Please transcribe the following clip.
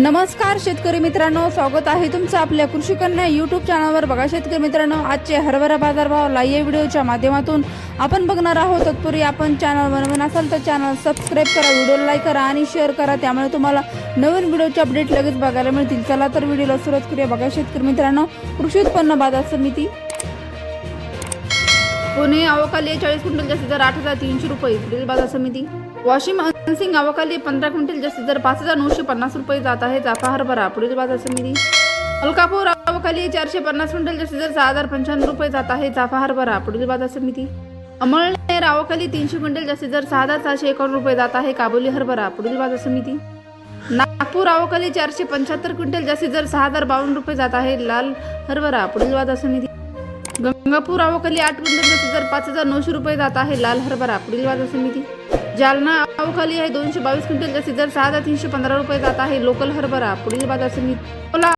नमस्कार शेतकरी मित्रांनो स्वागत आहे तुमचं आपल्या कृषी कन्या यूट्यूब चॅनलवर बघा शेतकरी मित्रांनो आजचे हरभरा बाजारभाव लाईव्ह व्हिडिओच्या माध्यमातून आपण बघणार आहोत. तत्पूर्वी आपण चॅनल बनवून असाल तर चॅनल सबस्क्राईब करा व्हिडिओ लाईक करा आणि शेअर करा. त्यामुळे तुम्हाला नवीन व्हिडिओचे अपडेट लगेच बघायला मिळतील. चला तर व्हिडिओला सुरुवात करूया. बघा शेतकरी मित्रांनो कृषी उत्पन्न बाजार समिती. पुणे अवकाली चाळीस क्विंटल जास्तीत दर आठ हजार तीनशे रुपये. बाजार समिती. वाशिम अनसिंग गावाखाली पंधरा क्विंटल जास्तीत दर पाच हजार नऊशे पन्नास रुपये जात आहे. चाफा हरभरा पुढील बाजार समिती. अलकापूर गावाखाली चारशे पन्नास क्विंटल जास्तीत दर सहा हजार पंच्याण्णव रुपये जात आहे. चाफा हरभरा पुढील बाजार समिती. अमळनेर गावाखाली तीनशे क्विंटल जास्तीत दर सहा हजार सहाशे एकावन्न रुपये जात आहे. काबुली हरभरा पुढील बाजार समिती. नागपूर अवकाली चारशे पंच्याहत्तर क्विंटल जास्तीत दर सहा हजार बावन्न रुपये जात आहे. लाल हरभरा पुढील बाजार समिती. गंगापूर अवकाली आठ क्विंटल जास्तीत दर पाच हजार नऊशे रुपये जात आहे. लाल हरभरा पुढील बाजार समिती. जालना अवकाली आहे. दोनशे बावीस क्विंटल जास्तीत जर सहा हजार तीनशे पंधरा रुपये जात आहे. लोकल हरभरा पुढील बाजार समिती